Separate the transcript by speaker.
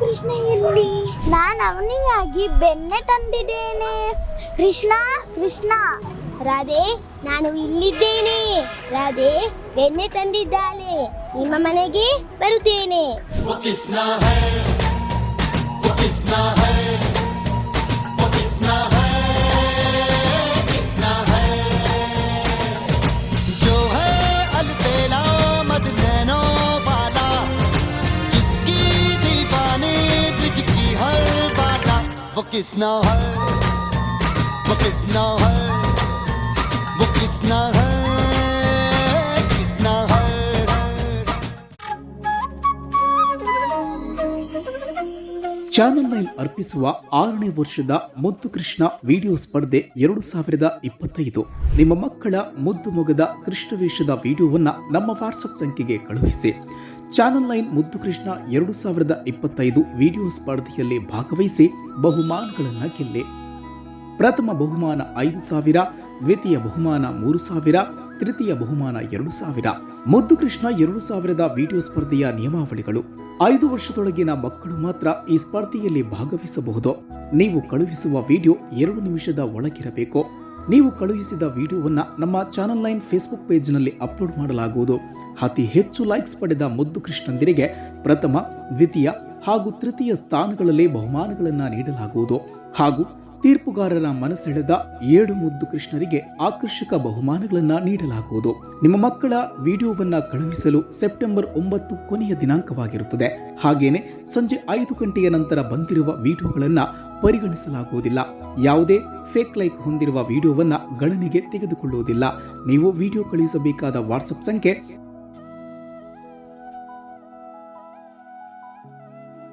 Speaker 1: ಕೃಷ್ಣ ಎಲ್ಲಿ? ನಾನು ಅವನಿಗಾಗಿ ಬೆಣ್ಣೆ ಕೃಷ್ಣ ಕೃಷ್ಣ. ರಾಧೆ ನಾನು ಇಲ್ಲಿದ್ದೇನೆ ರಾಧೆ ಬೆಣ್ಣೆ ತಂದಿದ್ದಾನೆ ನಿಮ್ಮ ಮನೆಗೆ ಬರುತ್ತೇನೆ
Speaker 2: वो किसना है वो किसना है
Speaker 3: ಚಾನೆಲ್ನಲ್ಲಿ ಅರ್ಪಿಸುವ ಆರನೇ ವರ್ಷದ ಮುದ್ದು ಕೃಷ್ಣ ವಿಡಿಯೋ ಸ್ಪರ್ಧೆ ಎರಡು ಸಾವಿರದ ಇಪ್ಪತ್ತೈದು. ನಿಮ್ಮ ಮಕ್ಕಳ ಮುದ್ದು ಮೊಗದ ಕೃಷ್ಣವೇಷದ ವಿಡಿಯೋವನ್ನು ನಮ್ಮ ವಾಟ್ಸಪ್ ಸಂಖ್ಯೆಗೆ ಕಳುಹಿಸಿ. ಚಾನೆಲ್ ನೈನ್ ಮುದ್ದು ಕೃಷ್ಣ ಎರಡು ಸಾವಿರದ ಇಪ್ಪತ್ತೈದು ವಿಡಿಯೋ ಸ್ಪರ್ಧೆಯಲ್ಲಿ ಭಾಗವಹಿಸಿ ಬಹುಮಾನಗಳನ್ನು ಗೆಲ್ಲೆ. ಪ್ರಥಮ ಬಹುಮಾನ ಐದು ಸಾವಿರ ದ್ವಿತೀಯ ಬಹುಮಾನ ಮೂರು ಸಾವಿರ, ತೃತೀಯ ಬಹುಮಾನ ಎರಡು ಸಾವಿರ. ಮುದ್ದು ಕೃಷ್ಣ ಎರಡು ಸಾವಿರದ ವಿಡಿಯೋ ಸ್ಪರ್ಧೆಯ ನಿಯಮಾವಳಿಗಳು. ಐದು ವರ್ಷದೊಳಗಿನ ಮಕ್ಕಳು ಮಾತ್ರ ಈ ಸ್ಪರ್ಧೆಯಲ್ಲಿ ಭಾಗವಹಿಸಬಹುದು. ನೀವು ಕಳುಹಿಸುವ ವಿಡಿಯೋ ಎರಡು ನಿಮಿಷದ ಒಳಗಿರಬೇಕು. ನೀವು ಕಳುಹಿಸಿದ ವಿಡಿಯೋವನ್ನು ನಮ್ಮ ಚಾನಲ್ ಲೈನ್ ಫೇಸ್ಬುಕ್ ಪೇಜ್ನಲ್ಲಿ ಅಪ್ಲೋಡ್ ಮಾಡಲಾಗುವುದು. ಅತಿ ಹೆಚ್ಚು ಲೈಕ್ಸ್ ಪಡೆದ ಮುದ್ದು ಕೃಷ್ಣಂದಿರಿಗೆ ಪ್ರಥಮ, ದ್ವಿತೀಯ ಹಾಗೂ ತೃತೀಯ ಸ್ಥಾನಗಳಲ್ಲಿ ಬಹುಮಾನಗಳನ್ನು ನೀಡಲಾಗುವುದು. ಹಾಗೂ ತೀರ್ಪುಗಾರರ ಮನಸೆಳೆದ ಏಳು ಮುದ್ದು ಕೃಷ್ಣರಿಗೆ ಆಕರ್ಷಕ ಬಹುಮಾನಗಳನ್ನ ನೀಡಲಾಗುವುದು. ನಿಮ್ಮ ಮಕ್ಕಳ ವಿಡಿಯೋವನ್ನ ಕಳುಹಿಸಲು ಸೆಪ್ಟೆಂಬರ್ ಒಂಬತ್ತು ಕೊನೆಯ ದಿನಾಂಕವಾಗಿರುತ್ತದೆ. ಹಾಗೇನೆ ಸಂಜೆ ಐದು ಗಂಟೆಯ ನಂತರ ಬಂದಿರುವ ವಿಡಿಯೋಗಳನ್ನ ಪರಿಗಣಿಸಲಾಗುವುದಿಲ್ಲ. ಯಾವುದೇ ಫೇಕ್ ಲೈಕ್ ಹೊಂದಿರುವ ವಿಡಿಯೋವನ್ನ ಗಣನೆಗೆ ತೆಗೆದುಕೊಳ್ಳುವುದಿಲ್ಲ. ನೀವು ವಿಡಿಯೋ ಕಳುಹಿಸಬೇಕಾದ ವಾಟ್ಸಪ್ ಸಂಖ್ಯೆ